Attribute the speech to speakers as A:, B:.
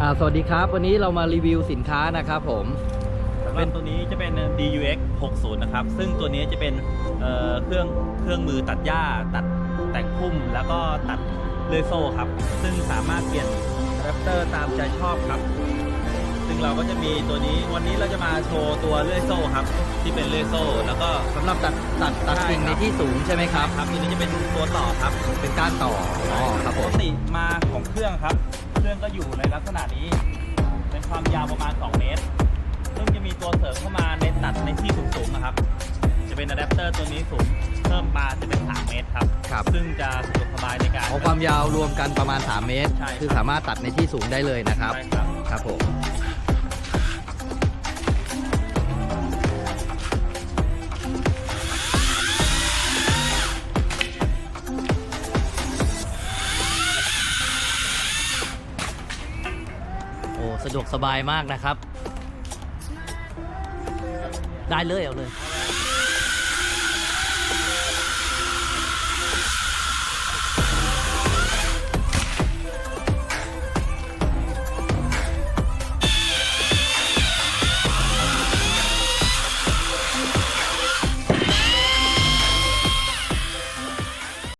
A: อ่าสวัสดีครับ วันนี้เรามารีวิวสินค้านะครับผม
B: เป็นตัวนี้จะเป็น DUX 60 นะครับ ซึ่งตัวนี้จะเป็นเอ่อเครื่องเครื่องมือตัดหญ้า ตัดแต่งพุ่ม แล้วก็ตัดเลื่อยโซ่ครับ ซึ่งสามารถเปลี่ยนอะแดปเตอร์ตามใจชอบครับ ซึ่งเราก็จะมีตัวนี้ วันนี้เราจะมาโชว์ตัวเลื่อยโซ่ครับ ที่เป็นเลื่อยโซ่ แล้วก็
A: สำหรับตัดตัดตัด
B: ใช่
A: กิ่ง
B: ค
A: ใน
B: รับ
A: ที่สูงใช่ไหมครับ
B: ครับ ตัวนี้จะเป็นตัวต่อครับ
A: เป็นก้านต่อ อ๋อครับ
B: ป
A: ผ
B: ก
A: ม
B: ติมา ก็อยู่ในลักษณะนี้ เป็นความยาวประมาณ 2 เมตร ซึ่งจะมีตัวเสริมเข้ามาในตัดในที่สูงๆนะครับ จะเป็นอะแดปเตอร์ตัวนี้สูงเพิ่มมาจะเป็น 3 เมตรครับ
A: ครับ
B: ซึ่งจะสะดวกสบายในการ
A: เอาความยาวรวมกันประมาณ 3 เมตร
B: ใช่ครับ
A: คือสามารถตัดในที่สูงได้เลยนะครับ
B: ใช่ครับ
A: ครับผม อ้สะดวกสบายมากนะครับ ได้เลยเอาเลย